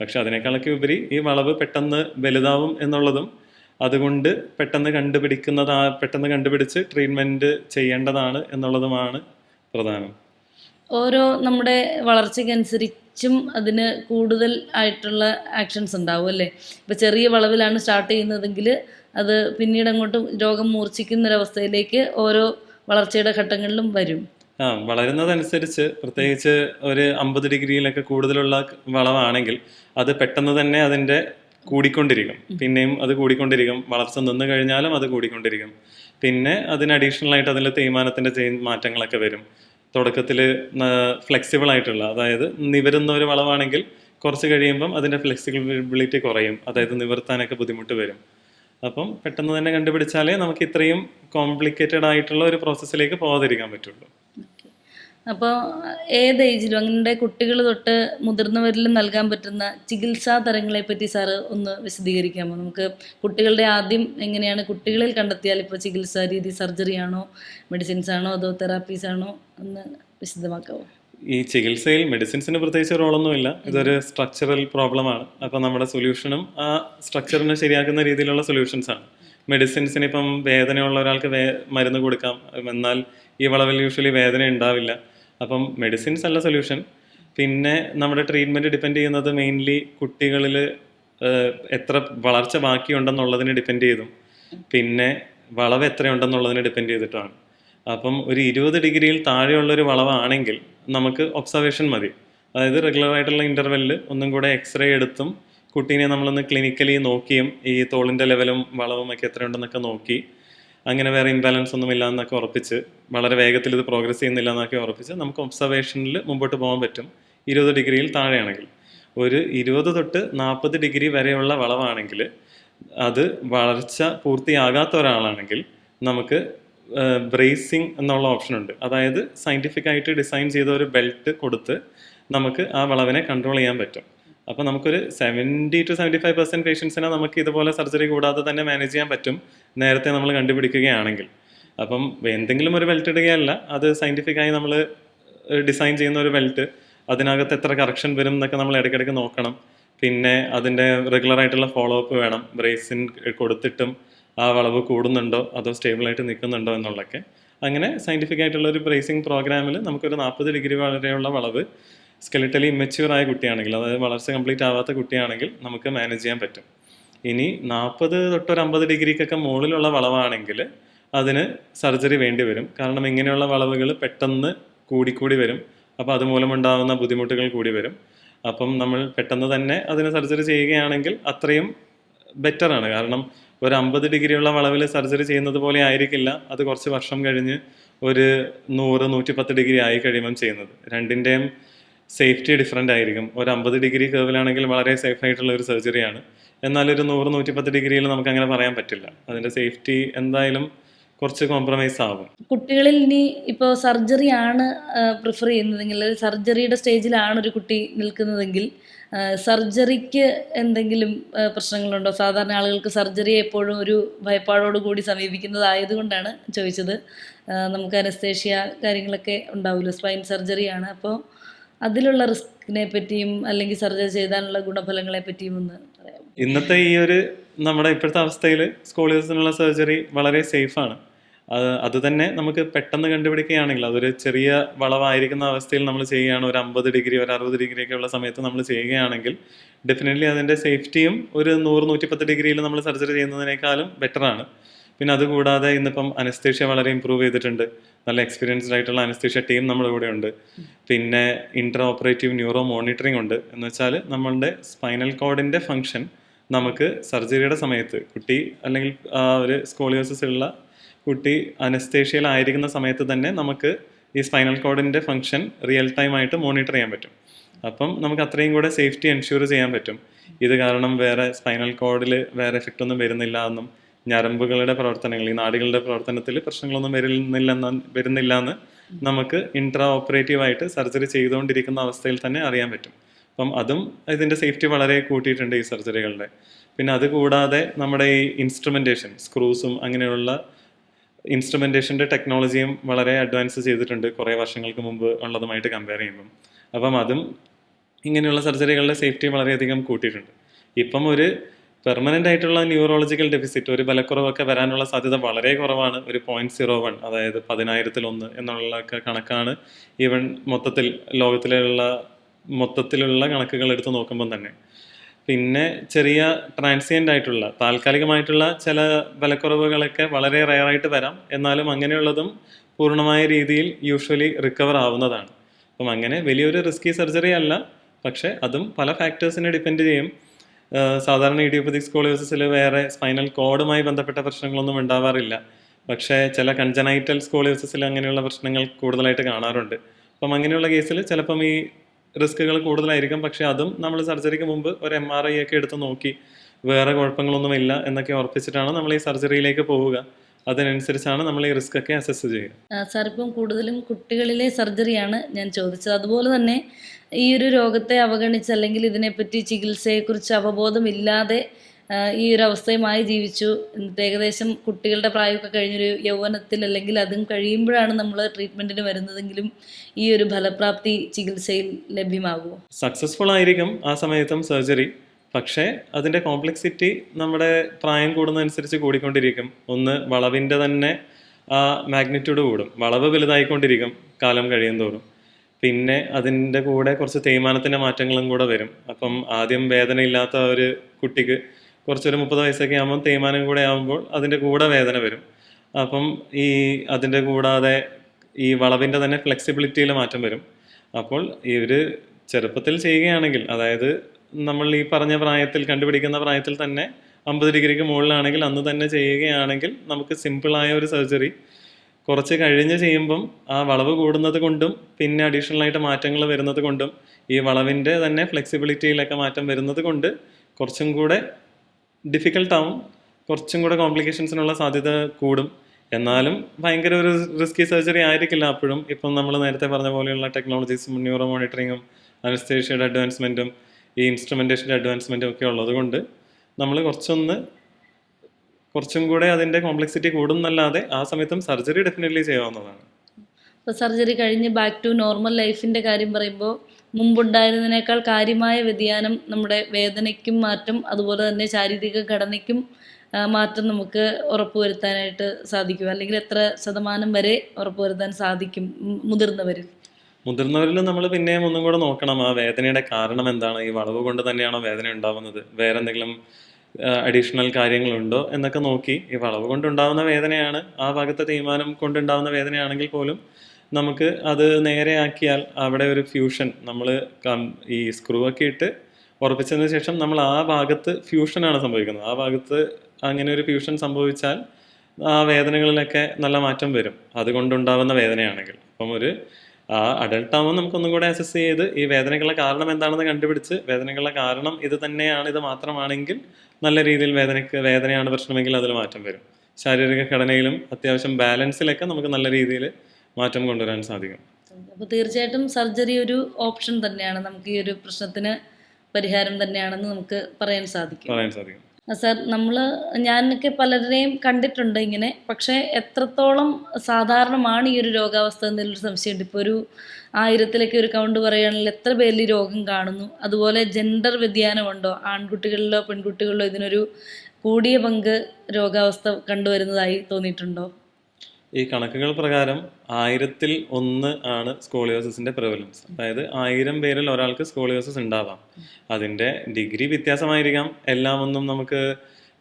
പക്ഷെ അതിനേക്കാളൊക്കെ ഉപരി ഈ വളവ് പെട്ടെന്ന് വലുതാവും എന്നുള്ളതും അതുകൊണ്ട് പെട്ടെന്ന് കണ്ടുപിടിക്കുന്നതാ പെട്ടെന്ന് കണ്ടുപിടിച്ച് ട്രീറ്റ്മെന്റ് ചെയ്യേണ്ടതാണ് എന്നുള്ളതുമാണ് പ്രധാനം. ഓരോ നമ്മുടെ വളർച്ചയ്ക്കനുസരിച്ചും അതിന് കൂടുതൽ ആയിട്ടുള്ള ആക്ഷൻസ് ഉണ്ടാവും അല്ലേ? ഇപ്പം ചെറിയ വളവിലാണ് സ്റ്റാർട്ട് ചെയ്യുന്നതെങ്കിൽ അത് പിന്നീട് അങ്ങോട്ട് രോഗം മൂർച്ഛിക്കുന്നൊരവസ്ഥയിലേക്ക് ഓരോ വളർച്ചയുടെ ഘട്ടങ്ങളിലും വരും. ആ വളരുന്നതനുസരിച്ച് പ്രത്യേകിച്ച് ഒരു അമ്പത് ഡിഗ്രിയിലൊക്കെ കൂടുതലുള്ള വളവാണെങ്കിൽ അത് പെട്ടെന്ന് തന്നെ അതിന്റെ കൂടിക്കൊണ്ടിരിക്കും. പിന്നെയും അത് കൂടിക്കൊണ്ടിരിക്കും. വളർച്ച നിന്ന് കഴിഞ്ഞാലും അത് കൂടിക്കൊണ്ടിരിക്കും. പിന്നെ അതിന് അഡീഷണൽ ആയിട്ട് അതിൽ തേയ്മാനത്തിന്റെ മാറ്റങ്ങളൊക്കെ വരും. തുടക്കത്തിൽ ഫ്ലെക്സിബിൾ ആയിട്ടുള്ള അതായത് നിവരുന്ന ഒരു വളവാണെങ്കിൽ കുറച്ച് കഴിയുമ്പം അതിന്റെ ഫ്ലെക്സിബിലിറ്റി കുറയും. അതായത് നിവർത്താനൊക്കെ ബുദ്ധിമുട്ട് വരും. അപ്പം പെട്ടെന്ന് തന്നെ കണ്ടുപിടിച്ചാലേ നമുക്ക് ഇത്രയും കോംപ്ലിക്കേറ്റഡ് ആയിട്ടുള്ള ഒരു പ്രോസസ്സിലേക്ക് പോകാതിരിക്കാൻ പറ്റുള്ളൂ. അപ്പോൾ ഏത് ഏജിലും അങ്ങനെ കുട്ടികൾ തൊട്ട് മുതിർന്നവരിലും നൽകാൻ പറ്റുന്ന ചികിത്സാ തരങ്ങളെ പറ്റി സാറ് ഒന്ന് വിശദീകരിക്കാമോ? നമുക്ക് കുട്ടികളുടെ ആദ്യം എങ്ങനെയാണ് കുട്ടികളിൽ കണ്ടെത്തിയാൽ ഇപ്പോൾ ചികിത്സാ രീതി സർജറി ആണോ മെഡിസിൻസ് ആണോ അതോ തെറാപ്പീസ് ആണോ ഒന്ന് വിശദമാക്കാമോ ഈ ചികിത്സയിൽ മെഡിസിൻസിന് പ്രത്യേകിച്ച് റോളൊന്നുമില്ല ഇതൊരു സ്ട്രക്ചറൽ പ്രോബ്ലം ആണ്. അപ്പോൾ നമ്മുടെ സൊല്യൂഷനും ആ സ്ട്രക്ചറിനെ ശരിയാക്കുന്ന രീതിയിലുള്ള സൊല്യൂഷൻസ് ആണ്. മെഡിസിൻസിന് ഇപ്പം വേദനയുള്ള ഒരാൾക്ക് വേ മരുന്ന് കൊടുക്കാം. എന്നാൽ ഈ വളവിൽ യൂഷ്വലി വേദന ഉണ്ടാവില്ല. അപ്പം മെഡിസിൻസ് അല്ല സൊല്യൂഷൻ പിന്നെ നമ്മുടെ ട്രീറ്റ്മെന്റ് ഡിപ്പെൻഡ് ചെയ്യുന്നത് മെയിൻലി കുട്ടികളിൽ എത്ര വളർച്ച ബാക്കിയുണ്ടെന്നുള്ളതിനെ ഡിപ്പെൻഡ് ചെയ്തും. പിന്നെ വളവ് എത്രയുണ്ടെന്നുള്ളതിനെ ഡിപ്പെൻഡ് ചെയ്തിട്ടാണ് അപ്പം ഒരു ഇരുപത് ഡിഗ്രിയിൽ താഴെയുള്ള ഒരു വളവാണെങ്കിൽ നമുക്ക് ഒബ്സർവേഷൻ മതി. അതായത് റെഗുലർ ആയിട്ടുള്ള ഇന്റർവെല്ലിൽ ഒന്നും കൂടെ എക്സ്റേ എടുത്തും കുട്ടീനെ നമ്മളൊന്ന് ക്ലിനിക്കലി നോക്കിയും ഈ തോളിന്റെ ലെവലും വളവും ഒക്കെ എത്രയുണ്ടെന്നൊക്കെ നോക്കി അങ്ങനെ വേറെ ഇംബാലൻസ് ഒന്നും ഇല്ല എന്നൊക്കെ ഉറപ്പിച്ച് വളരെ വേഗത്തിൽ ഇത് പ്രോഗ്രസ് ചെയ്യുന്നില്ല എന്നൊക്കെ ഉറപ്പിച്ച് നമുക്ക് ഒബ്സർവേഷനിൽ മുമ്പോട്ട് പോകാൻ പറ്റും. ഇരുപത് ഡിഗ്രിയിൽ താഴെയാണെങ്കിൽ. ഒരു ഇരുപത് തൊട്ട് നാൽപ്പത് ഡിഗ്രി വരെയുള്ള വളവാണെങ്കിൽ അത് വളർച്ച പൂർത്തിയാകാത്ത ഒരാളാണെങ്കിൽ നമുക്ക് ബ്രേസിങ് എന്നുള്ള ഓപ്ഷൻ ഉണ്ട്. അതായത് സയന്റിഫിക്കായിട്ട് ഡിസൈൻ ചെയ്ത ഒരു ബെൽറ്റ് കൊടുത്ത് നമുക്ക് ആ വളവിനെ കൺട്രോൾ ചെയ്യാൻ പറ്റും. അപ്പോൾ നമുക്കൊരു seventy two seventy five percent പേഷ്യൻസിനെ നമുക്ക് ഇതുപോലെ സർജറി കൂടാതെ തന്നെ മാനേജ് ചെയ്യാൻ പറ്റും നേരത്തെ നമ്മൾ കണ്ടുപിടിക്കുകയാണെങ്കിൽ. അപ്പം എന്തെങ്കിലും ഒരു ബെൽറ്റ് ഇടുകയല്ല അത് സയന്റിഫിക്കായി നമ്മൾ ഡിസൈൻ ചെയ്യുന്ന ഒരു ബെൽറ്റ് അതിനകത്ത് എത്ര കറക്ഷൻ വരും എന്നൊക്കെ നമ്മൾ ഇടയ്ക്കിടയ്ക്ക് നോക്കണം. പിന്നെ അതിന്റെ റെഗുലർ ആയിട്ടുള്ള ഫോളോ അപ്പ് വേണം ബ്രേസിൻ കൊടുത്തിട്ടും ആ വളവ് കൂടുന്നുണ്ടോ അതോ സ്റ്റേബിളായിട്ട് നിൽക്കുന്നുണ്ടോ എന്നുള്ളതൊക്കെ. അങ്ങനെ സയന്റിഫിക് ആയിട്ടുള്ള ഒരു ബ്രേസിങ് പ്രോഗ്രാമിൽ നമുക്കൊരു നാൽപ്പത് ഡിഗ്രി വരെയുള്ള വളവ് സ്കെലിറ്റലി ഇമ്മച്യൂർ ആയ കുട്ടിയാണെങ്കിൽ അതായത് വളർച്ച കംപ്ലീറ്റ് ആവാത്ത കുട്ടിയാണെങ്കിൽ നമുക്ക് മാനേജ് ചെയ്യാൻ പറ്റും. ഇനി നാൽപ്പത് തൊട്ടൊരു അമ്പത് ഡിഗ്രിക്കൊക്കെ മുകളിലുള്ള വളവാണെങ്കിൽ അതിന് സർജറി വേണ്ടി വരും. കാരണം ഇങ്ങനെയുള്ള വളവുകൾ പെട്ടെന്ന് കൂടിക്കൂടി വരും. അപ്പോൾ അതുമൂലമുണ്ടാകുന്ന ബുദ്ധിമുട്ടുകൾ കൂടി വരും. അപ്പം നമ്മൾ പെട്ടെന്ന് തന്നെ അതിന് സർജറി ചെയ്യുകയാണെങ്കിൽ അത്രയും ബെറ്ററാണ് കാരണം ഒരു അമ്പത് ഡിഗ്രിയുള്ള വളവിൽ സർജറി ചെയ്യുന്നത് പോലെ ആയിരിക്കില്ല. അത് കുറച്ച് വർഷം കഴിഞ്ഞ് ഒരു നൂറ് നൂറ്റിപ്പത്ത് ഡിഗ്രി ആയി കഴിയുമ്പം ചെയ്യുന്നത്. രണ്ടിന്റെയും സേഫ്റ്റി ഡിഫറെന്റ് ആയിരിക്കും. ഒരു അമ്പത് ഡിഗ്രി കേവിലാണെങ്കിൽ വളരെ സേഫ് ആയിട്ടുള്ള ഒരു സർജറിയാണ് എന്നാൽ ഒരു നൂറ് നൂറ്റിപ്പത്ത് ഡിഗ്രിയിൽ നമുക്ക് അങ്ങനെ പറയാൻ പറ്റില്ല. അതിന്റെ സേഫ്റ്റി എന്തായാലും കുറച്ച് കോംപ്രമൈസ് ആവും. കുട്ടികളിൽ ഇനി ഇപ്പോൾ ആണ് പ്രിഫർ ചെയ്യുന്നതെങ്കിൽ സർജറിയുടെ സ്റ്റേജിലാണ് ഒരു കുട്ടി നിൽക്കുന്നതെങ്കിൽ സർജറിക്ക് എന്തെങ്കിലും പ്രശ്നങ്ങളുണ്ടോ? സാധാരണ ആളുകൾക്ക് സർജറി എപ്പോഴും ഒരു ഭയപ്പാടോട് കൂടി സമീപിക്കുന്നതായതുകൊണ്ടാണ് ചോദിച്ചത്. നമുക്ക് അനസ്തേഷ്യ കാര്യങ്ങളൊക്കെ ഉണ്ടാവില്ല സ്പൈൻ സർജറിയാണ് അപ്പോൾ അതിലുള്ള റിസ്കിനെ പറ്റിയും അല്ലെങ്കിൽ സർജറി ചെയ്താലുള്ള ഗുണഫലങ്ങളെ പറ്റിയും ഒന്ന് ഇന്നത്തെ ഈ ഒരു നമ്മുടെ ഇപ്പോഴത്തെ അവസ്ഥയിൽ സ്കോളിയോസിനുള്ള സർജറി വളരെ സേഫാണ് അത് അത് തന്നെ നമുക്ക് പെട്ടെന്ന് കണ്ടുപിടിക്കുകയാണെങ്കിൽ അതൊരു ചെറിയ വളവായിരിക്കുന്ന അവസ്ഥയിൽ നമ്മൾ ചെയ്യുകയാണ്. ഒരു അമ്പത് ഡിഗ്രി ഒരു അറുപത് ഡിഗ്രി ഒക്കെ ഉള്ള സമയത്ത് നമ്മൾ ചെയ്യുകയാണെങ്കിൽ ഡെഫിനറ്റ്ലി അതിന്റെ സേഫ്റ്റിയും ഒരു നൂറ് നൂറ്റിപ്പത്ത് ഡിഗ്രിയിൽ നമ്മൾ സർജറി ചെയ്യുന്നതിനേക്കാളും ബെറ്ററാണ് പിന്നെ അതുകൂടാതെ ഇന്നിപ്പം അനസ്തേഷ്യ വളരെ ഇമ്പ്രൂവ് ചെയ്തിട്ടുണ്ട്. നല്ല എക്സ്പീരിയൻസ്ഡ് ആയിട്ടുള്ള അനസ്തേഷ്യ ടീം നമ്മുടെ കൂടെ ഉണ്ട്. പിന്നെ ഇൻട്രാ ഓപ്പറേറ്റീവ് ന്യൂറോ മോണിറ്ററിംഗ് ഉണ്ട്. എന്ന് വെച്ചാൽ നമ്മളുടെ സ്പൈനൽ കോഡിന്റെ ഫങ്ഷൻ നമുക്ക് സർജറിയുടെ സമയത്ത് കുട്ടി അല്ലെങ്കിൽ ഒരു സ്കോളിയോസിസ് ഉള്ള കുട്ടി അനസ്തേഷ്യയിലായിരിക്കുന്ന സമയത്ത് തന്നെ നമുക്ക് ഈ സ്പൈനൽ കോഡിന്റെ ഫങ്ഷൻ റിയൽ ടൈം ആയിട്ട് മോണിറ്റർ ചെയ്യാൻ പറ്റും. അപ്പം നമുക്ക് അത്രയും കൂടെ സേഫ്റ്റി എൻഷുർ ചെയ്യാൻ പറ്റും. ഇത് കാരണം വേറെ സ്പൈനൽ കോഡിൽ വേറെ എഫക്റ്റ് ഒന്നും വരുന്നില്ല എന്നും ഞരമ്പുകളുടെ പ്രവർത്തനങ്ങൾ ഈ നാടുകളുടെ പ്രവർത്തനത്തിൽ പ്രശ്നങ്ങളൊന്നും വരുന്നില്ലെന്ന് വരുന്നില്ല എന്ന് നമുക്ക് ഇൻട്രാ ഓപ്പറേറ്റീവ് ആയിട്ട് സർജറി ചെയ്തുകൊണ്ടിരിക്കുന്ന അവസ്ഥയിൽ തന്നെ അറിയാൻ പറ്റും. അപ്പം അതും ഇതിന്റെ സേഫ്റ്റി വളരെ കൂട്ടിയിട്ടുണ്ട് ഈ സർജറികളുടെ പിന്നെ അത് കൂടാതെ നമ്മുടെ ഈ ഇൻസ്ട്രുമെന്റേഷൻ സ്ക്രൂസും അങ്ങനെയുള്ള ഇൻസ്ട്രുമെന്റേഷന്റെ ടെക്നോളജിയും വളരെ അഡ്വാൻസ് ചെയ്തിട്ടുണ്ട് കുറേ വർഷങ്ങൾക്ക് മുമ്പ് ഉള്ളതുമായിട്ട് കമ്പയർ ചെയ്യുമ്പം. അപ്പം അതും ഇങ്ങനെയുള്ള സർജറികളുടെ സേഫ്റ്റി വളരെയധികം കൂട്ടിയിട്ടുണ്ട്. ഇപ്പം ഒരു പെർമനന്റ് ആയിട്ടുള്ള ന്യൂറോളജിക്കൽ ഡെഫിസിറ്റ് ഒരു ബലക്കുറവൊക്കെ വരാനുള്ള സാധ്യത വളരെ കുറവാണ്. ഒരു പോയിന്റ് സീറോ വൺ അതായത് പതിനായിരത്തിൽ ഒന്ന് എന്നുള്ള കണക്കാണ് ഈവൻ മൊത്തത്തിൽ ലോകത്തിലുള്ള മൊത്തത്തിലുള്ള കണക്കുകൾ എടുത്ത് നോക്കുമ്പം തന്നെ. പിന്നെ ചെറിയ ട്രാൻസിയന്റ് ആയിട്ടുള്ള താൽക്കാലികമായിട്ടുള്ള ചില ബലക്കുറവുകളൊക്കെ വളരെ റയറായിട്ട് വരാം. എന്നാലും അങ്ങനെയുള്ളതും പൂർണമായ രീതിയിൽ യൂഷ്വലി റിക്കവർ ആവുന്നതാണ്. അപ്പം അങ്ങനെ വലിയൊരു റിസ്കി സർജറി അല്ല. പക്ഷേ അതും പല ഫാക്ടേഴ്സിനെ ഡിപ്പെൻഡ് ചെയ്യും. സാധാരണ ഇഡിയോപ്പതിക് സ്കോളിയോസിൽ വേറെ സ്പൈനൽ കോഡുമായി ബന്ധപ്പെട്ട പ്രശ്നങ്ങളൊന്നും ഉണ്ടാവാറില്ല. പക്ഷേ ചില കൺജനൈറ്റൽ സ്കോളിയോസിൽ അങ്ങനെയുള്ള പ്രശ്നങ്ങൾ കൂടുതലായിട്ട് കാണാറുണ്ട്. അപ്പം അങ്ങനെയുള്ള കേസിൽ ചിലപ്പം ഈ റിസ്കുകൾ കൂടുതലായിരിക്കും. പക്ഷേ അതും നമ്മൾ സർജറിക്ക് മുമ്പ് ഒരു എം ആർ ഐ ഒക്കെ എടുത്ത് നോക്കി വേറെ കുഴപ്പങ്ങളൊന്നുമില്ല എന്നൊക്കെ ഉറപ്പിച്ചിട്ടാണ് നമ്മൾ ഈ സർജറിയിലേക്ക് പോവുക. അതിനനുസരിച്ചാണ് നമ്മൾ ഈ റിസ്ക് ഒക്കെ അസസ് ചെയ്യുക സാർ ഇപ്പം കൂടുതലും കുട്ടികളിലെ സർജറിയാണ് ഞാൻ ചോദിച്ചത്. അതുപോലെ തന്നെ ഈ ഒരു രോഗത്തെ അവഗണിച്ച് അല്ലെങ്കിൽ ഇതിനെപ്പറ്റി ചികിത്സയെക്കുറിച്ച് അവബോധമില്ലാതെ ഈ ഒരു അവസ്ഥയുമായി ജീവിച്ചു. ഏകദേശം കുട്ടികളുടെ പ്രായമൊക്കെ കഴിഞ്ഞൊരു യൗവനത്തിൽ അല്ലെങ്കിൽ അതും കഴിയുമ്പോഴാണ് നമ്മൾ ട്രീറ്റ്മെന്റിന് വരുന്നതെങ്കിലും ഈ ഒരു ഫലപ്രാപ്തി ചികിത്സയിൽ ലഭ്യമാകുമോ? സക്സസ്ഫുൾ ആയിരിക്കും ആ സമയത്തും സർജറി പക്ഷേ അതിന്റെ കോംപ്ലക്സിറ്റി നമ്മുടെ പ്രായം കൂടുന്നതനുസരിച്ച് കൂടിക്കൊണ്ടിരിക്കും. ഒന്ന് വളവിന്റെ തന്നെ മാഗ്നിറ്റ്യൂഡ് കൂടും. വളവ് വലുതായിക്കൊണ്ടിരിക്കും കാലം കഴിയുന്തോറും. പിന്നെ അതിന്റെ കൂടെ കുറച്ച് തേയ്മാനത്തിന്റെ മാറ്റങ്ങളും കൂടെ വരും. അപ്പം ആദ്യം വേദനയില്ലാത്ത ഒരു കുട്ടിക്ക് കുറച്ചൊരു മുപ്പത് വയസ്സൊക്കെ ആകുമ്പോൾ തേയ്മാനം കൂടെ ആകുമ്പോൾ അതിന്റെ കൂടെ വേദന വരും. അപ്പം ഈ അതിന്റെ കൂടാതെ ഈ വളവിന്റെ തന്നെ ഫ്ലെക്സിബിലിറ്റിയിൽ മാറ്റം വരും. അപ്പോൾ ഒരു ചെറുപ്പത്തിൽ ചെയ്യുകയാണെങ്കിൽ അതായത് നമ്മൾ ഈ പറഞ്ഞ പ്രായത്തിൽ കണ്ടുപിടിക്കുന്ന പ്രായത്തിൽ തന്നെ അമ്പത് ഡിഗ്രിക്ക് മുകളിലാണെങ്കിൽ അന്ന് തന്നെ ചെയ്യുകയാണെങ്കിൽ നമുക്ക് സിമ്പിളായ ഒരു സർജറി കുറച്ച് കഴിഞ്ഞ് ചെയ്യുമ്പം ആ വളവ് കൂടുന്നത് കൊണ്ടും പിന്നെ അഡീഷണൽ ആയിട്ട് മാറ്റങ്ങൾ വരുന്നത് കൊണ്ടും ഈ വളവിന്റെ തന്നെ ഫ്ലെക്സിബിലിറ്റിയിലൊക്കെ മാറ്റം വരുന്നത് കൊണ്ട് കുറച്ചും കൂടെ ഡിഫിക്കൽട്ടാവും കുറച്ചും കൂടെ കോംപ്ലിക്കേഷൻസിനുള്ള സാധ്യത കൂടും. എന്നാലും ഭയങ്കര ഒരു റിസ്കി സർജറി ആയിരിക്കില്ല അപ്പോഴും. ഇപ്പം നമ്മൾ നേരത്തെ പറഞ്ഞ പോലെയുള്ള ടെക്നോളജീസും ന്യൂറോ മോണിറ്ററിങ്ങും അനസ്തേഷ്യയുടെ അഡ്വാൻസ്മെന്റും ഈ ഇൻസ്ട്രുമെന്റേഷന്റെ അഡ്വാൻസ്മെന്റും ഒക്കെ ഉള്ളത് കൊണ്ട് നമ്മൾ കുറച്ചൊന്ന് കുറച്ചും കൂടെ അതിന്റെ കോംപ്ലക്സിറ്റി കൂടുന്നല്ലാതെ ആ സമയത്തും സർജറി ഡെഫിനറ്റ്ലി ചെയ്യാവുന്നതാണ്. ഇപ്പോൾ സർജറി കഴിഞ്ഞ് ബാക്ക് ടു നോർമൽ ലൈഫിന്റെ കാര്യം പറയുമ്പോൾ മുമ്പുണ്ടായിരുന്നതിനേക്കാൾ കാര്യമായ വ്യതിയാനം നമ്മുടെ വേദനയ്ക്കും മാറ്റം അതുപോലെ തന്നെ ശാരീരിക ഘടനയ്ക്കും മാറ്റം നമുക്ക് ഉറപ്പുവരുത്താനായിട്ട് സാധിക്കും. അല്ലെങ്കിൽ എത്ര ശതമാനം വരെ ഉറപ്പുവരുത്താൻ സാധിക്കും മുതിർന്നവരിൽ? മുതിർന്നവരിൽ നമ്മൾ പിന്നെയും ഒന്നും കൂടെ നോക്കണം. ആ വേദനയുടെ കാരണം എന്താണ്? ഈ വളവ് കൊണ്ട് തന്നെയാണോ വേദന ഉണ്ടാവുന്നത്? വേറെ എന്തെങ്കിലും അഡീഷണൽ കാര്യങ്ങളുണ്ടോ എന്നൊക്കെ നോക്കി ഈ വളവ് കൊണ്ടുണ്ടാവുന്ന വേദനയാണ് ആ ഭാഗത്തെ തീരുമാനം കൊണ്ടുണ്ടാവുന്ന വേദനയാണെങ്കിൽ പോലും നമുക്ക് അത് നേരെയാക്കിയാൽ അവിടെ ഒരു ഫ്യൂഷൻ നമ്മൾ ഈ സ്ക്രൂ ഒക്കെ ഇട്ട് ഉറപ്പിച്ചതിന് ശേഷം നമ്മൾ ആ ഭാഗത്ത് ഫ്യൂഷനാണ് സംഭവിക്കുന്നത്. ആ ഭാഗത്ത് അങ്ങനെ ഒരു ഫ്യൂഷൻ സംഭവിച്ചാൽ ആ വേദനകളിലൊക്കെ നല്ല മാറ്റം വരും. അതുകൊണ്ടുണ്ടാവുന്ന വേദനയാണെങ്കിൽ. അപ്പം ഒരു ആ അഡൾട്ട് ആവുമ്പോൾ നമുക്കൊന്നും കൂടെ അസസ് ചെയ്ത് ഈ വേദനകളുടെ കാരണം എന്താണെന്ന് കണ്ടുപിടിച്ച് വേദനകളുടെ കാരണം ഇത് തന്നെയാണ് ഇത് മാത്രമാണെങ്കിൽ നല്ല രീതിയിൽ വേദനയ്ക്ക് വേദനയാണ് പ്രശ്നമെങ്കിൽ അതിൽ മാറ്റം വരും. ശാരീരിക ഘടനയിലും അത്യാവശ്യം ബാലൻസിലൊക്കെ നമുക്ക് നല്ല രീതിയിൽ മാറ്റം കൊണ്ടുവരാൻ സാധിക്കും. അപ്പോൾ തീർച്ചയായിട്ടും സർജറി ഒരു ഓപ്ഷൻ തന്നെയാണ്. നമുക്ക് ഈ ഒരു പ്രശ്നത്തിന് പരിഹാരം തന്നെയാണെന്ന് നമുക്ക് പറയാൻ സാധിക്കും. പറയാൻ സാധിക്കും. സാർ നമ്മൾ ഞാനൊക്കെ പലരെയും കണ്ടിട്ടുണ്ട് ഇങ്ങനെ. പക്ഷേ എത്രത്തോളം സാധാരണമാണ് ഈ ഒരു രോഗാവസ്ഥ എന്നൊരു സംശയമുണ്ട്. ഇപ്പോൾ ഒരു ആയിരത്തിലൊക്കെ ഒരു കൗണ്ട് പറയുകയാണെങ്കിൽ എത്ര പേരിൽ രോഗം കാണുന്നു? അതുപോലെ ജെൻഡർ വ്യതിയാനമുണ്ടോ? ആൺകുട്ടികളിലോ പെൺകുട്ടികളിലോ ഇതിനൊരു കൂടിയ പങ്ക് രോഗാവസ്ഥ കണ്ടുവരുന്നതായി തോന്നിയിട്ടുണ്ടോ? ഈ കണക്കുകൾ പ്രകാരം ആയിരത്തിൽ ഒന്ന് ആണ് സ്കോളിയോസിന്റെ പ്രിവലൻസ് അതായത് ആയിരം പേരിൽ ഒരാൾക്ക് സ്കോളിയോസിസ് ഉണ്ടാവാം. അതിന്റെ ഡിഗ്രി വ്യത്യാസമായിരിക്കാം. എല്ലാം ഒന്നും നമുക്ക്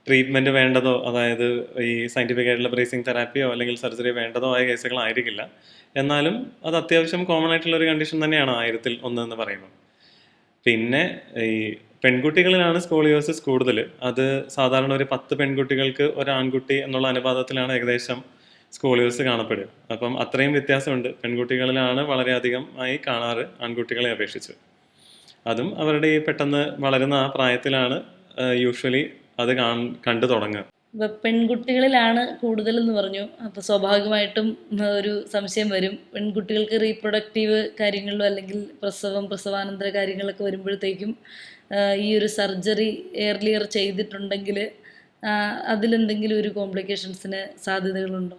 ട്രീറ്റ്മെന്റ് വേണ്ടതോ അതായത് ഈ സയന്റിഫിക് ആയിട്ടുള്ള ബ്രേസിംഗ് തെറാപ്പിയോ അല്ലെങ്കിൽ സർജറി വേണ്ടതോ ആയ കേസുകൾ ആയിരിക്കില്ല. എന്നാലും അത് അത്യാവശ്യം കോമൺ ആയിട്ടുള്ള ഒരു കണ്ടീഷൻ തന്നെയാണ് ആയിരത്തിൽ ഒന്ന് എന്ന് പറയുന്നത്. പിന്നെ ഈ പെൺകുട്ടികളിലാണ് സ്കോളിയോസിസ് കൂടുതൽ. അത് സാധാരണ ഒരു പത്ത് പെൺകുട്ടികൾക്ക് ഒരു ആൺകുട്ടി എന്നുള്ള അനുപാതത്തിലാണ് ഏകദേശം സ്കോളിയോസ് കാണപ്പെടുക. അപ്പം അത്രയും വ്യത്യാസമുണ്ട്. പെൺകുട്ടികളിലാണ് വളരെയധികം ആയി കാണാറ് ആൺകുട്ടികളെ അപേക്ഷിച്ച്. അതും അവരുടെ ഈ പെട്ടെന്ന് വളരുന്ന ആ പ്രായത്തിലാണ് യൂഷ്വലി അത് കണ്ടു തുടങ്ങുക. പെൺകുട്ടികളിലാണ് കൂടുതലെന്ന് പറഞ്ഞു. അപ്പോൾ സ്വാഭാവികമായിട്ടും ഒരു സംശയം വരും. പെൺകുട്ടികൾക്ക് റീപ്രൊഡക്റ്റീവ് കാര്യങ്ങളിലും അല്ലെങ്കിൽ പ്രസവം പ്രസവാനന്തര കാര്യങ്ങളൊക്കെ വരുമ്പോഴത്തേക്കും ഈ ഒരു സർജറി എയർലിയർ ചെയ്തിട്ടുണ്ടെങ്കിൽ അതിലെന്തെങ്കിലും ഒരു കോംപ്ലിക്കേഷൻസിന് സാധ്യതകളുണ്ടോ?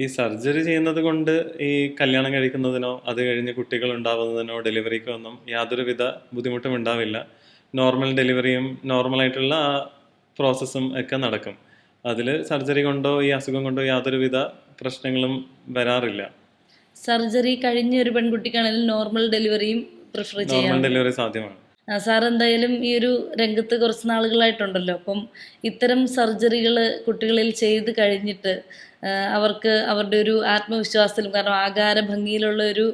ഈ സർജറി ചെയ്യുന്നത് കൊണ്ട് ഈ കല്യാണം കഴിക്കുന്നതിനോ അത് കഴിഞ്ഞ് കുട്ടികൾ ഉണ്ടാവുന്നതിനോ ഡെലിവറിക്കോ ഒന്നും യാതൊരുവിധ ബുദ്ധിമുട്ടും ഉണ്ടാവില്ല. നോർമൽ ഡെലിവറിയും നോർമലായിട്ടുള്ള ആ പ്രോസസ്സും ഒക്കെ നടക്കും. അതിൽ സർജറി കൊണ്ടോ ഈ അസുഖം കൊണ്ടോ യാതൊരുവിധ പ്രശ്നങ്ങളും വരാറില്ല. സർജറി കഴിഞ്ഞ ഒരു പെൺകുട്ടിക്കാണെങ്കിൽ നോർമൽ ഡെലിവറിയും പ്രിഫർ ചെയ്യാം നോർമൽ ഡെലിവറി സാധ്യമാണ്. സാർ എന്തായാലും ഈ ഒരു രംഗത്ത് കുറച്ച് നാളുകളായിട്ടുണ്ടല്ലോ. അപ്പം ഇത്തരം സർജറികൾ കുട്ടികളിൽ ചെയ്ത് കഴിഞ്ഞിട്ട് അവർക്ക് അവരുടെ ഒരു ആത്മവിശ്വാസത്തിലും കാരണം ആകാര ഭംഗിയിലുള്ള ഒരു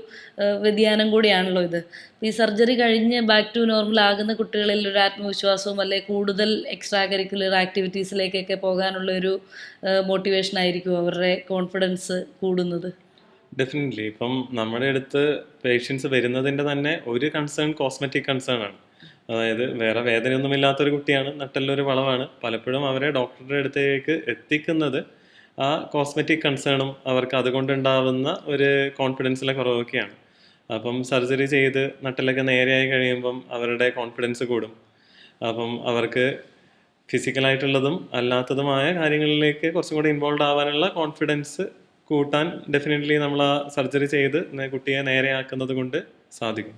വ്യതിയാനം കൂടിയാണല്ലോ ഇത്. ഈ സർജറി കഴിഞ്ഞ് ബാക്ക് ടു നോർമൽ ആകുന്ന കുട്ടികളിൽ ഒരു ആത്മവിശ്വാസവും അല്ലെ കൂടുതൽ എക്സ്ട്രാ കരിക്കുലർ ആക്ടിവിറ്റീസിലേക്കൊക്കെ പോകാനുള്ള ഒരു മോട്ടിവേഷൻ ആയിരിക്കും അവരുടെ കോൺഫിഡൻസ് കൂടുന്നത്. ഡെഫിനറ്റ്ലി ഇപ്പം നമ്മുടെ അടുത്ത് പേഷ്യൻസ് വരുന്നതിന്റെ തന്നെ ഒരു കൺസേൺ കോസ്മെറ്റിക് കൺസേൺ ആണ്. അതായത് വേറെ വേദനയൊന്നുമില്ലാത്തൊരു കുട്ടിയാണ് നട്ടല്ലൊരു വളവാണ്. പലപ്പോഴും അവരെ ഡോക്ടറുടെ അടുത്തേക്ക് എത്തിക്കുന്നത് ആ കോസ്മെറ്റിക് കൺസേണും അവർക്ക് അതുകൊണ്ടുണ്ടാവുന്ന ഒരു കോൺഫിഡൻസിലെ കുറവൊക്കെയാണ്. അപ്പം സർജറി ചെയ്ത് നട്ടലൊക്കെ നേരെയായി കഴിയുമ്പം അവരുടെ കോൺഫിഡൻസ് കൂടും. അപ്പം അവർക്ക് ഫിസിക്കലായിട്ടുള്ളതും അല്ലാത്തതുമായ കാര്യങ്ങളിലേക്ക് കുറച്ചും കൂടി ഇൻവോൾവ് ആവാനുള്ള കോൺഫിഡൻസ് കൂട്ടാൻ ഡെഫിനറ്റ്ലി നമ്മൾ ആ സർജറി ചെയ്ത് കുട്ടിയെ നേരെയാക്കുന്നത് കൊണ്ട് സാധിക്കും.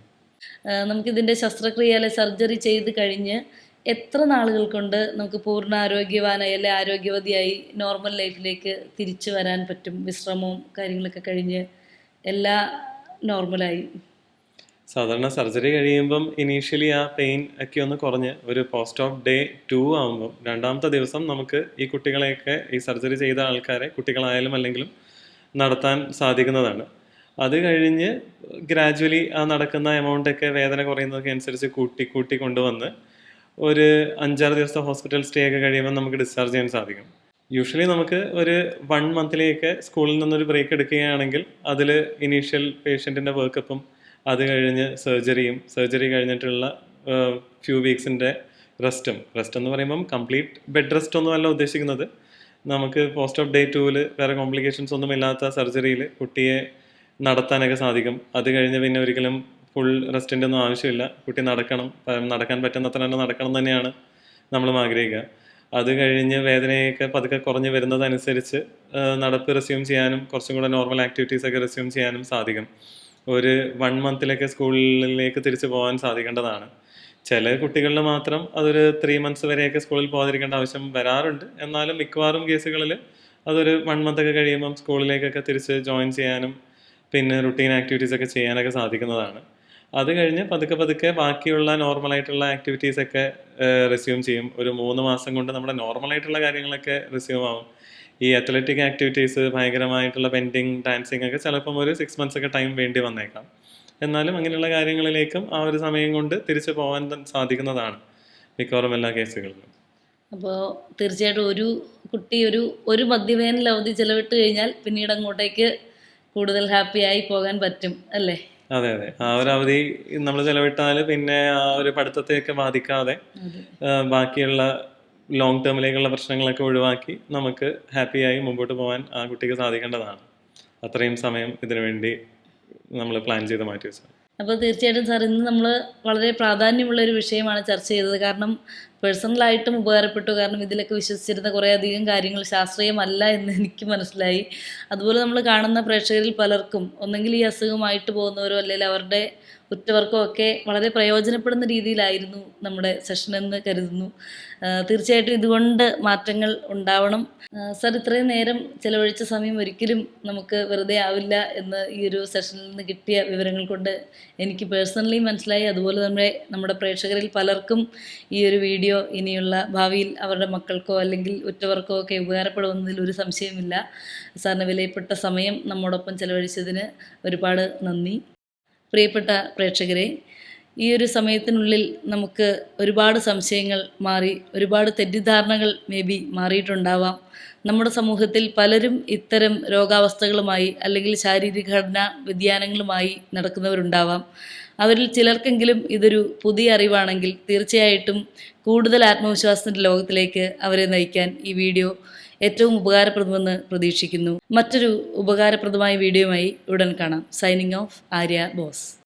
നമുക്കിതിന്റെ ശസ്ത്രക്രിയ അല്ലെ സർജറി ചെയ്ത് കഴിഞ്ഞ് എത്ര നാളുകൾ കൊണ്ട് നമുക്ക് പൂർണ ആരോഗ്യവാനായി അല്ലെ ആരോഗ്യവതിയായി നോർമൽ ലൈഫിലേക്ക് തിരിച്ചു വരാൻ പറ്റും? വിശ്രമവും കാര്യങ്ങളൊക്കെ കഴിഞ്ഞ് എല്ലാ നോർമലായി സാധാരണ സർജറി കഴിയുമ്പം ഇനീഷ്യലി ആ പെയിൻ ഒക്കെ ഒന്ന് കുറഞ്ഞ് ഒരു പോസ്റ്റ് ഓഫ് ഡേ ടു ആകുമ്പം രണ്ടാമത്തെ ദിവസം നമുക്ക് ഈ കുട്ടികളെയൊക്കെ ഈ സർജറി ചെയ്ത ആൾക്കാരെ കുട്ടികളായാലും അല്ലെങ്കിലും നടത്താൻ സാധിക്കുന്നതാണ്. അത് കഴിഞ്ഞ് ഗ്രാജുവലി ആ നടക്കുന്ന എമൗണ്ടൊക്കെ വേദന കുറയുന്നതൊക്കെ അനുസരിച്ച് കൂട്ടി കൂട്ടി കൊണ്ടുവന്ന് ഒരു അഞ്ചാറ് ദിവസത്തെ ഹോസ്പിറ്റൽ സ്റ്റേ ഒക്കെ കഴിയുമ്പോൾ നമുക്ക് ഡിസ്ചാർജ് ചെയ്യാൻ സാധിക്കും. യൂഷ്വലി നമുക്ക് ഒരു വൺ മന്തിലേക്ക് സ്കൂളിൽ നിന്നൊരു ബ്രേക്ക് എടുക്കുകയാണെങ്കിൽ അതിൽ ഇനീഷ്യൽ പേഷ്യന്റിന്റെ വർക്കപ്പും അത് കഴിഞ്ഞ് സർജറിയും സർജറി കഴിഞ്ഞിട്ടുള്ള ഫ്യൂ വീക്സിന്റെ റെസ്റ്റും റെസ്റ്റ് എന്ന് പറയുമ്പം കംപ്ലീറ്റ് ബെഡ് റെസ്റ്റ് ഒന്നുമല്ല ഉദ്ദേശിക്കുന്നത്. നമുക്ക് പോസ്റ്റ് ഓഫ് ഡേ ടൂവിൽ വേറെ കോംപ്ലിക്കേഷൻസ് ഒന്നും ഇല്ലാത്ത സർജറിയിൽ കുട്ടിയെ നടത്താനൊക്കെ സാധിക്കും. അത് കഴിഞ്ഞ് പിന്നെ ഒരിക്കലും ഫുൾ റെസ്റ്റിന്റെ ഒന്നും ആവശ്യമില്ല. കുട്ടി നടക്കണം. നടക്കാൻ പറ്റുന്നത്ര തന്നെ നടക്കണം തന്നെയാണ് നമ്മളും ആഗ്രഹിക്കുക അത് കഴിഞ്ഞ് വേദനയൊക്കെ പതുക്കെ കുറഞ്ഞ് വരുന്നതനുസരിച്ച് നടപ്പ് റെസ്യൂം ചെയ്യാനും കുറച്ചും കൂടെ നോർമൽ ആക്ടിവിറ്റീസൊക്കെ റെസ്യൂം ചെയ്യാനും സാധിക്കും. ഒരു വൺ മന്തിലൊക്കെ സ്കൂളിലേക്ക് തിരിച്ചു പോകാൻ സാധിക്കേണ്ടതാണ്. ചില കുട്ടികളിൽ മാത്രം അതൊരു ത്രീ മന്ത്സ് വരെയൊക്കെ സ്കൂളിൽ പോകാതിരിക്കേണ്ട ആവശ്യം വരാറുണ്ട്. എന്നാലും മിക്കവാറും കേസുകളിൽ അതൊരു വൺ മന്ത് ഒക്കെ കഴിയുമ്പം സ്കൂളിലേക്കൊക്കെ തിരിച്ച് ജോയിൻ ചെയ്യാനും പിന്നെ റുട്ടീൻ ആക്ടിവിറ്റീസ് ഒക്കെ ചെയ്യാനൊക്കെ സാധിക്കുന്നതാണ്. അത് കഴിഞ്ഞ് പതുക്കെ പതുക്കെ ബാക്കിയുള്ള നോർമലായിട്ടുള്ള ആക്ടിവിറ്റീസ് ഒക്കെ റെസ്യൂം ചെയ്യും. ഒരു മൂന്ന് മാസം കൊണ്ട് നമ്മുടെ നോർമലായിട്ടുള്ള കാര്യങ്ങളൊക്കെ റെസ്യൂം ആവും. ഈ അത്ലറ്റിക് ആക്ടിവിറ്റീസ് ഭയങ്കരമായിട്ടുള്ള പെൻഡിങ് ഡാൻസിങ് ഒക്കെ ചിലപ്പം ഒരു സിക്സ് മന്ത്സ് ഒക്കെ ടൈം വേണ്ടി വന്നേക്കാം. എന്നാലും അങ്ങനെയുള്ള കാര്യങ്ങളിലേക്കും ആ ഒരു സമയം കൊണ്ട് തിരിച്ചു പോകാൻ സാധിക്കുന്നതാണ് മിക്കവാറും എല്ലാ കേസുകളിലും. അപ്പോൾ തീർച്ചയായിട്ടും ഒരു കുട്ടി ഒരു ഒരു മദ്യവേനൽ അവധി ചെലവിട്ട് കഴിഞ്ഞാൽ പിന്നീട് അങ്ങോട്ടേക്ക് കൂടുതൽ ഹാപ്പിയായി പോകാൻ പറ്റും അല്ലേ? അതെ അതെ. ആ ഒരു അവധി നമ്മൾ ചെലവിട്ടാൽ പിന്നെ ആ ഒരു പഠിത്തത്തെയൊക്കെ ബാധിക്കാതെ ബാക്കിയുള്ള ലോങ് ടേമിലേക്കുള്ള പ്രശ്നങ്ങളൊക്കെ ഒഴിവാക്കി നമുക്ക് ഹാപ്പിയായി മുമ്പോട്ട് പോകാൻ ആ കുട്ടിക്ക് സാധിക്കേണ്ടതാണ്. അത്രയും സമയം ഇതിനു വേണ്ടി നമ്മൾ പ്ലാൻ ചെയ്ത് മാറ്റി വെച്ചത്. അപ്പോൾ തീർച്ചയായിട്ടും സാർ ഇന്ന് നമ്മൾ വളരെ പ്രാധാന്യമുള്ള ഒരു വിഷയമാണ് ചർച്ച ചെയ്തത്. കാരണം പേഴ്സണലായിട്ടും ഉപകാരപ്പെട്ടു. കാരണം ഇതിലൊക്കെ വിശ്വസിച്ചിരുന്ന കുറേയധികം കാര്യങ്ങൾ ശാസ്ത്രീയമല്ല എന്ന് എനിക്ക് മനസ്സിലായി. അതുപോലെ നമ്മൾ കാണുന്ന പ്രേക്ഷകരിൽ പലർക്കും ഒന്നെങ്കിൽ ഈ അസുഖമായിട്ട് പോകുന്നവരോ അല്ലെങ്കിൽ അവരുടെ ഉറ്റവർക്കോ ഒക്കെ വളരെ പ്രയോജനപ്പെടുന്ന രീതിയിലായിരുന്നു നമ്മുടെ സെഷൻ എന്ന് കരുതുന്നു. തീർച്ചയായിട്ടും ഇതുകൊണ്ട് മാറ്റങ്ങൾ ഉണ്ടാവണം. സർ ഇത്രയും നേരം ചിലവഴിച്ച സമയം ഒരിക്കലും നമുക്ക് വെറുതെ ആവില്ല എന്ന് ഈ ഒരു സെഷനിൽ നിന്ന് കിട്ടിയ വിവരങ്ങൾ കൊണ്ട് എനിക്ക് പേഴ്സണലി മനസ്സിലായി. അതുപോലെ തന്നെ നമ്മുടെ പ്രേക്ഷകരിൽ പലർക്കും ഈ ഒരു വീഡിയോ ഇനിയുള്ള ഭാവിയിൽ അവരുടെ മക്കൾക്കോ അല്ലെങ്കിൽ ഉറ്റവർക്കോ ഒക്കെ ഉപകാരപ്പെടുമെന്നതിൽ ഒരു സംശയമില്ല സാറിന് വിലയപ്പെട്ട സമയം നമ്മോടൊപ്പം ചെലവഴിച്ചതിന് ഒരുപാട് നന്ദി. പ്രിയപ്പെട്ട പ്രേക്ഷകരെ ഈ ഒരു സമയത്തിനുള്ളിൽ നമുക്ക് ഒരുപാട് സംശയങ്ങൾ മാറി ഒരുപാട് തെറ്റിദ്ധാരണകൾ മേ ബി മാറിയിട്ടുണ്ടാവാം. നമ്മുടെ സമൂഹത്തിൽ പലരും ഇത്തരം രോഗാവസ്ഥകളുമായി അല്ലെങ്കിൽ ശാരീരിക ഘടന വ്യതിയാനങ്ങളുമായി നടക്കുന്നവരുണ്ടാവാം. അവരിൽ ചിലർക്കെങ്കിലും ഇതൊരു പുതിയ അറിവാണെങ്കിൽ തീർച്ചയായിട്ടും കൂടുതൽ ആത്മവിശ്വാസത്തിന്റെ ലോകത്തിലേക്ക് അവരെ നയിക്കാൻ ഈ വീഡിയോ ഏറ്റവും ഉപകാരപ്രദമെന്ന് പ്രതീക്ഷിക്കുന്നു. മറ്റൊരു ഉപകാരപ്രദമായ വീഡിയോയുമായി ഉടൻ കാണാം. Signing off Arya boss